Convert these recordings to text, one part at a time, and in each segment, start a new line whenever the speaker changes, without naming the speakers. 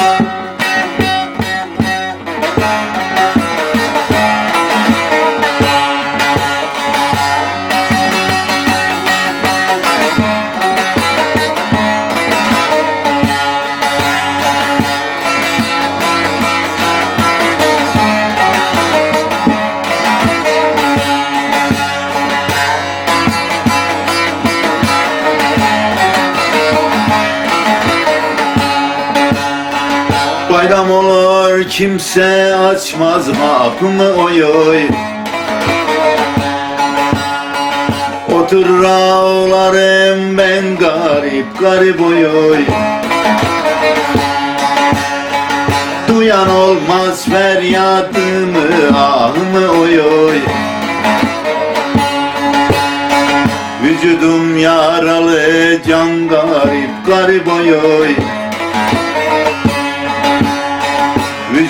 Thank you. Bayram olur kimse açmaz kapımı oy oy. Oturur ağlarım ben garip garip oy oy. Duyan olmaz feryadımı ahımı oy oy. Vücudum yaralı can garip garip oy oy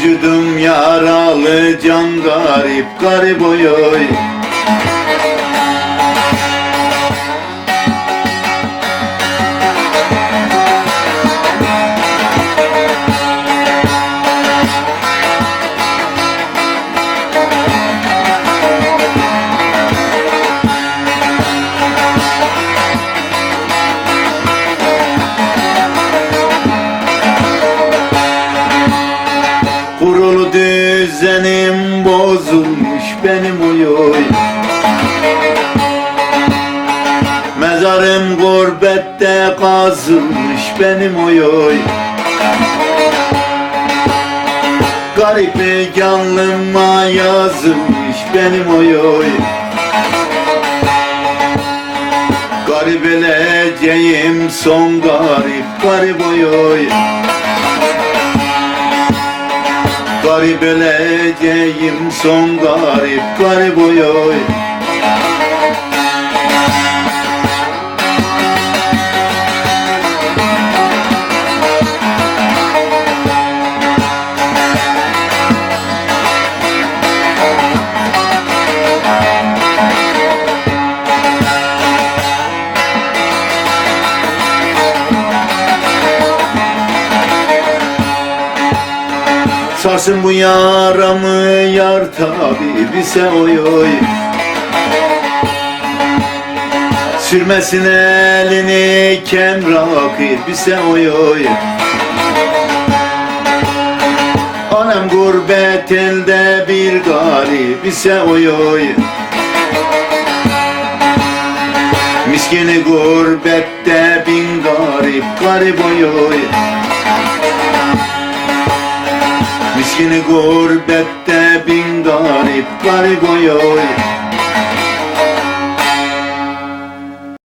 Vücudum yaralı can garip garip oy oy düzenim bozulmuş benim oy Mezarım gurbette kazılmış benim oy Garip canlıma yazılmış benim oy Garip eleceğim son garip garip oy Garip öleceğim son garip garip oy oy Sarsın bu yaramı yar tabi bize oy oy. Sürmesin elini kem rakip bize oy oy. Anam gurbet elde bir garip bize oy oy. Miskini gurbette bin garip garip oy oy Miskini gurbette bin garip garip oy oy